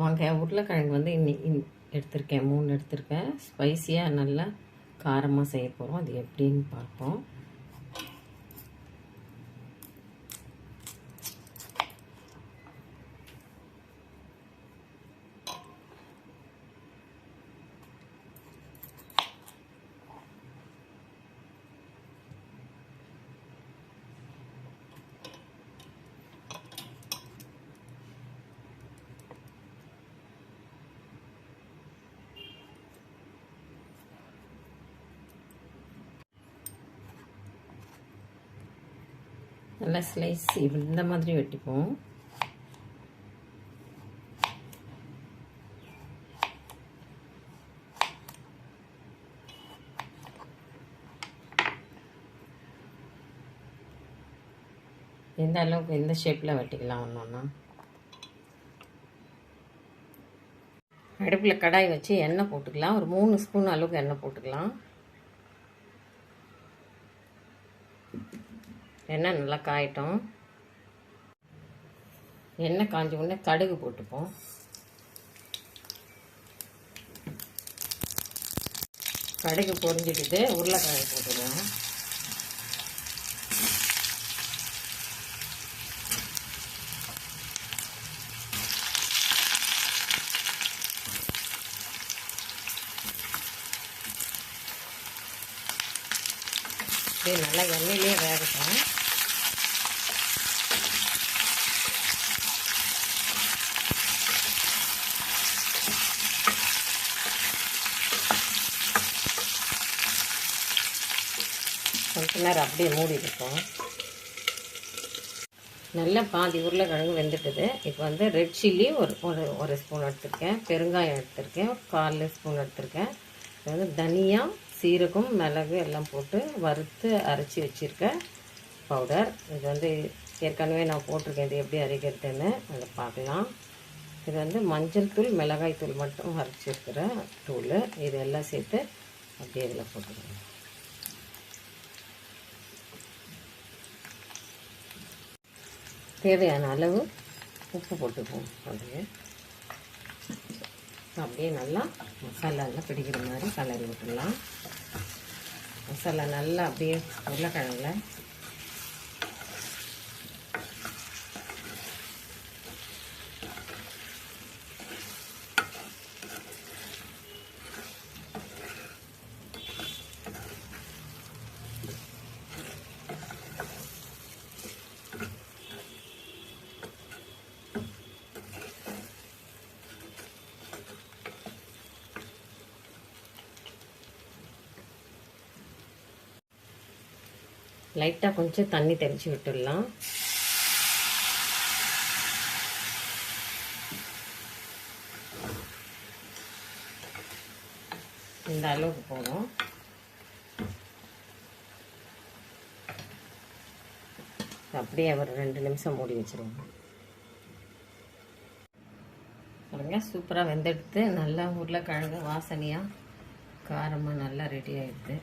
வாங்க உருளைக்கிழங்கு வந்து இன்னி எடுத்திருக்கேன் மூணு எடுத்திருக்கேன். ஸ்பைசியாக நல்லா காரமாக செய்ய போகிறோம் அது எப்படின்னு பார்ப்போம். நல்லா ஸ்லைஸ் இந்த மாதிரி வெட்டிப்போம். எந்த அளவுக்கு எந்த ஷேப்பில் வெட்டிக்கலாம் ஒன்றுன்னா அடுப்பில் கடாய் வச்சு எண்ணெய் போட்டுக்கலாம். ஒரு மூணு ஸ்பூன் அளவுக்கு எண்ணெய் போட்டுக்கலாம். எண்ணெய் நல்லா காயட்டும். எண்ணெய் காஞ்ச உடனே கடுகு போட்டுப்போம். கடுகு பொரிஞ்சிட்டு உருளைக்கிழங்கு போட்டுக்கலாம். இது நல்லா எண்ணெயிலே வேகட்டும். கொஞ்ச நேரம் அப்படியே மூடி இருக்கும் நல்லா பாதி உருளைக்கிழங்கு வெந்துட்டுது. இப்போ வந்து ரெட் சில்லி ஒரு ஒரு ஒரு ஸ்பூன் எடுத்திருக்கேன். பெருங்காயம் எடுத்திருக்கேன். ஒரு கால் ஸ்பூன் எடுத்திருக்கேன். இது வந்து தனியா சீரகம் மிளகு எல்லாம் போட்டு வறுத்து அரைச்சி வச்சுருக்கேன். பவுடர் இது வந்து ஏற்கனவே நான் போட்டிருக்கேன். இது எப்படி அரைக்கிறதுன்னு அதை பார்க்கலாம். இது வந்து மஞ்சள் தூள் மிளகாய் தூள் மட்டும் அரைச்சிருக்கிற தூள். இது எல்லாம் சேர்த்து அப்படியே இதில் போட்டுக்கணும் தேவையான அளவு உப்பு போட்டுக்குவோம். அப்படியே. அப்படியே நல்லா மசாலாவில் பிடிக்கிற மாதிரி கலரி விட்டுடலாம். மசாலா நல்லா அப்படியே உருளைக்கிழங்குல லைட்டாக கொஞ்சம் தண்ணி தெளித்து விட்டுடலாம். இந்த அளவுக்கு போதும். அப்படியே ஒரு ரெண்டு நிமிஷம் மூடி வச்சுருவோம் பாருங்க சூப்பராக வெந்தெடுத்து நல்லா உருளைக்கிழங்கு வாசனையாக காரமாக நல்லா ரெடி ஆகிடுது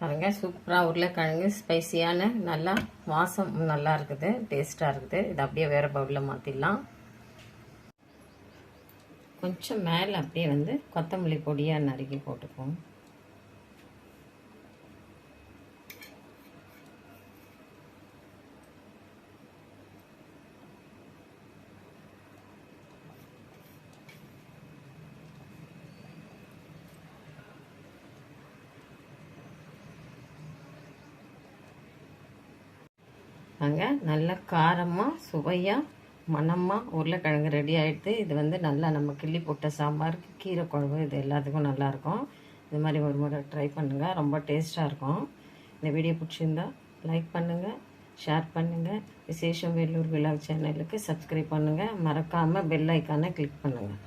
பாருங்க சூப்பராக உருளைக்கிழங்கு ஸ்பைசியான நல்லா வாசம் நல்லா இருக்குது டேஸ்ட்டாக இருக்குது. இது அப்படியே வேறு பவுலில் மாற்றிடலாம் கொஞ்சம் மேலே அப்படியே வந்து கொத்தமல்லி பொடியாக நறுக்கி போட்டுப்போம் பாருங்க நல்ல காரமாக சுவையாக மணமாக உருளைக்கிழங்கு ரெடி ஆகிடுது இது வந்து நல்லா நம்ம கிள்ளி போட்ட சாம்பாருக்கு கீரை குழம்பு இது எல்லாத்துக்கும் நல்லாயிருக்கும். இது மாதிரி ஒரு முறை ட்ரை பண்ணுங்கள் ரொம்ப டேஸ்ட்டாக இருக்கும். இந்த வீடியோ பிடிச்சிருந்தா லைக் பண்ணுங்கள் ஷேர் பண்ணுங்கள் விசேஷம் வேலூர் விழா சேனலுக்கு சப்ஸ்கிரைப் பண்ணுங்கள் மறக்காமல் பெல் ஐக்கானை கிளிக் பண்ணுங்கள்